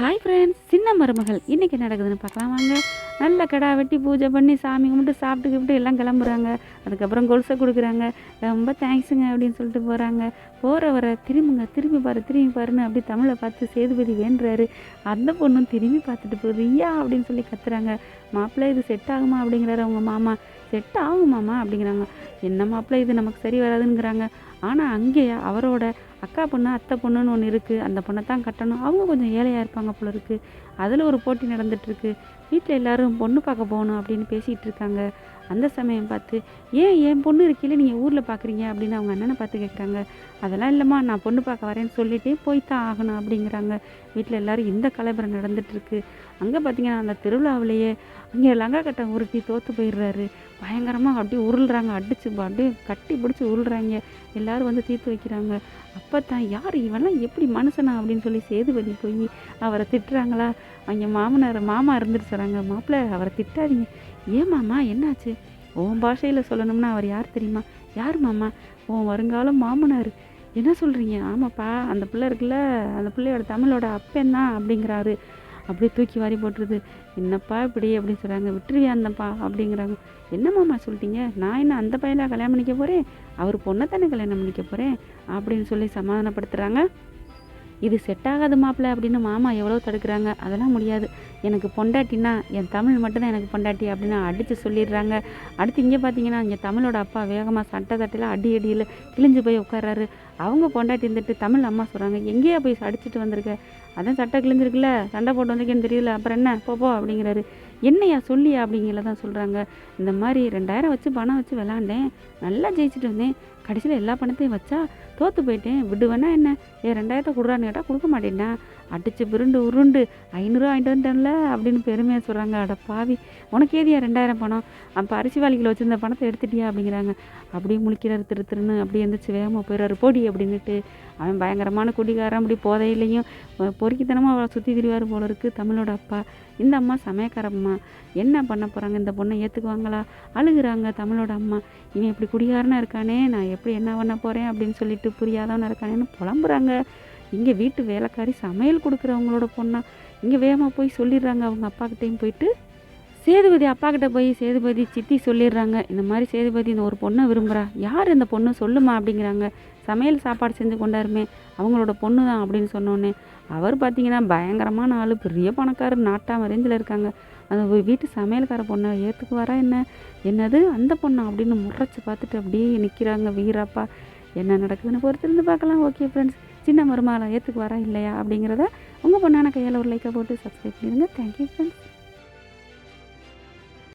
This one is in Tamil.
ஹாய் ஃப்ரெண்ட்ஸ் சின்ன மருமகள். இன்றைக்கி நடக்குதுன்னு பார்க்கலாம் வாங்க நல்ல கடா வெட்டி பூஜை பண்ணி சாமி கும்பிட்டு சாப்பிட்டு கிப்பிட்டு எல்லாம் கிளம்புறாங்க. அதுக்கப்புறம் கொலுசை கொடுக்குறாங்க. ரொம்ப தேங்க்ஸுங்க அப்படின்னு சொல்லிட்டு போகிறாங்க போகிற வர திரும்புங்க திரும்பி பாரு திரும்பி பாருன்னு அப்படி தமிழை பார்த்து சேதுபதி வேண்டுறாரு. அந்த பொண்ணும் திரும்பி பார்த்துட்டு போகுது ஐயா அப்படின்னு சொல்லி கத்துறாங்க. மாப்பிள்ளை இது செட் ஆகுமா? அப்படிங்கிறாரு அவங்க மாமா. செட் ஆகுமாமா அப்படிங்கிறாங்க. என்ன மாப்பிள்ளை இது நமக்கு சரி வராதுங்கிறாங்க ஆனால் அங்கே அவரோட அக்கா பொண்ணு அத்தை பொண்ணுன்னு ஒன்று இருக்குது அந்த பொண்ணை தான் கட்டணும். அவங்க கொஞ்சம் ஏழையாக இருப்பாங்க போல இருக்குது அதில் ஒரு போட்டி நடந்துட்டுருக்கு வீட்டில் எல்லாரும் பொண்ணு பார்க்க போகணும் அப்படின்னு பேசிகிட்டு இருக்காங்க. அந்த சமயம் பார்த்து ஏன் என் பொண்ணு இருக்கையில் நீங்கள் ஊரில் பார்க்குறீங்க அப்படின்னு அவங்க அண்ணனை பார்த்து கேட்குறாங்க. அதெல்லாம் இல்லைம்மா நான் பொண்ணு பார்க்க வரேன்னு சொல்லிட்டே போய் தான் ஆகணும் அப்படிங்கிறாங்க. வீட்டில் எல்லோரும் இந்த கலவரம் நடந்துட்டுருக்கு. அங்கே பார்த்தீங்கன்னா அந்த திருவிழாவிலேயே அங்கே லங்கா கட்டை உருட்டி தோற்று போயிடுறாரு. பயங்கரமாக அப்படியே உருள்றாங்க. அடிச்சு அப்படியே கட்டி பிடிச்சி உருள்றாங்க. எல்லோரும் வந்து தீர்த்து வைக்கிறாங்க. அப்போ தான் யார் இவெல்லாம் எப்படி மனுஷனா? அப்படின்னு சொல்லி சேதுபதி போய் அவரை திட்டுறாங்களா? அவங்க மாமனார் மாமா இருந்துட்டு சொல்கிறாங்க மாப்பிள்ளை அவரை திட்டாதீங்க. ஏன் மாமா என்னாச்சு? உன் பாஷையில் சொல்லணும்னா அவர் யார் தெரியுமா? யார் மாமா? உன் வருங்காலம் மாமனார். என்ன சொல்கிறீங்க ஆமாப்பா அந்த பிள்ளை இருக்குல்ல அந்த பிள்ளையோட தமிழோட அப்பன் தான் அப்படிங்கிறாரு. அப்படியே தூக்கி வாரி போட்டுருது. என்னப்பா இப்படி அப்படின்னு சொல்கிறாங்க விட்டுருவியா அந்தப்பா அப்படிங்கிறாங்க. என்ன மாமா சொல்லிட்டீங்க? நான் என்ன அந்த பையனாக கல்யாணம் பண்ணிக்க போகிறேன் அவர் பொண்ணை தானே கல்யாணம் பண்ணிக்க போகிறேன் அப்படின்னு சொல்லி சமாதானப்படுத்துகிறாங்க இது செட் ஆகாது மாப்பிள்ள அப்படின்னு மாமா எவ்வளோ தடுக்கிறாங்க? அதெல்லாம் முடியாது. எனக்கு பொண்டாட்டினா என் தமிழ் மட்டும்தான் எனக்கு பொண்டாட்டி அப்படின்னு அடித்து சொல்லிடுறாங்க. அடுத்து இங்கே பார்த்தீங்கன்னா இங்கே தமிழோட அப்பா வேகமாக சட்டை தட்டையில் அடி அடியில் கிழிஞ்சு போய் உட்கார்றாரு. அவங்க பொண்டாட்டி இருந்துட்டு தமிழ் அம்மா சொல்கிறாங்க எங்கேயா போய் அடிச்சுட்டு வந்திருக்க? அதான் சட்டை கிழிஞ்சிருக்குல்ல சண்டை போட்டு வந்திருக்கேன்னு தெரியல. அப்புறம் என்ன? போ அப்படிங்கிறாரு. என்னையா சொல்லியா அப்படிங்கிற தான் சொல்கிறாங்க இந்த மாதிரி ரெண்டாயிரம் வச்சு பணம் வச்சு விளாண்டேன். நல்லா ஜெயிச்சுட்டு வந்தேன். கடைசியில் எல்லா பணத்தையும் வச்சா தோற்று போயிட்டேன். விடுவேனா என்ன? ஏ ரெண்டாயிரத்தை கொடுறான்னு கேட்டால் கொடுக்க மாட்டேன்னா? அடிச்சு பிருண்டு உருண்டு ஐநூறுரூவா வாங்கிட்டு வந்துட்டேன்ல அப்படின்னு பெருமையாக சொல்கிறாங்க அட பாவி உனக்கு ஏதியா ரெண்டாயிரம் பணம்? அப்போ அரிசி வாளிகளை வச்சுருந்த பணத்தை எடுத்துட்டியா அப்படிங்கிறாங்க. அப்படியே முழிக்கிறாரு திரு திருன்னு அப்படியே எந்திரிச்சு வேகமாக போயிடுறாரு. போடி அப்படின்னுட்டு அவன் பயங்கரமான குடிகாரன். அப்படி போதையிலையும் பொறுக்கித்தனமாக அவளை சுற்றி திரிவார் போல இருக்குது தமிழோட அப்பா. இந்த அம்மா சமயக்காரம்மா. என்ன பண்ண போகிறாங்க இந்த பொண்ணை ஏற்றுக்குவாங்களா அழுகுறாங்க தமிழோட அம்மா. இவன் இப்படி குடிகாரனாக இருக்கானே நான் எப்படி என்ன பண்ண போகிறேன் அப்படின்னு சொல்லிட்டு புரியாதவனாக இருக்கானேன்னு புலம்புறாங்க. இங்கே வீட்டு வேலைக்காரி சமையல் கொடுக்குறவங்களோட பொண்ணா. இங்கே வேகமாக போய் சொல்லிடுறாங்க. அவங்க அப்பாக்கிட்டேயும் போயிட்டு சேதுபதி அப்பாகிட்ட போய் சேதுபதி சித்தி சொல்லிடுறாங்க இந்த மாதிரி சேதுபதி இந்த ஒரு பொண்ணை விரும்புகிறா யார் இந்த பொண்ணு சொல்லுமா அப்படிங்கிறாங்க. சமையல் சாப்பாடு செஞ்சு கொண்டாருமே அவங்களோட பொண்ணு தான் அப்படின்னு சொன்னோன்னே அவர் பார்த்தீங்கன்னா பயங்கரமான ஆள் பெரிய பணக்காரர் நாட்டாம ரேஞ்சில் இருக்காங்க. அந்த வீட்டு சமையல்கார பொண்ணை ஏற்றுக்குவாரா என்ன? என்னது அந்த பொண்ணா அப்படின்னு முறைச்சி பார்த்துட்டு அப்படியே நிற்கிறாங்க வீராப்பா. என்ன நடக்குதுன்னு பொறுத்திருந்து பார்க்கலாம். ஓகே ஃப்ரெண்ட்ஸ் சின்ன மருமகளை ஏற்றுக்குவாரா இல்லையா அப்படிங்கிறத உங்கள் பொண்ணான கையால் ஒரு லைக்கை போட்டு சப்ஸ்கிரைப் பண்ணிடுங்க. Thank you friends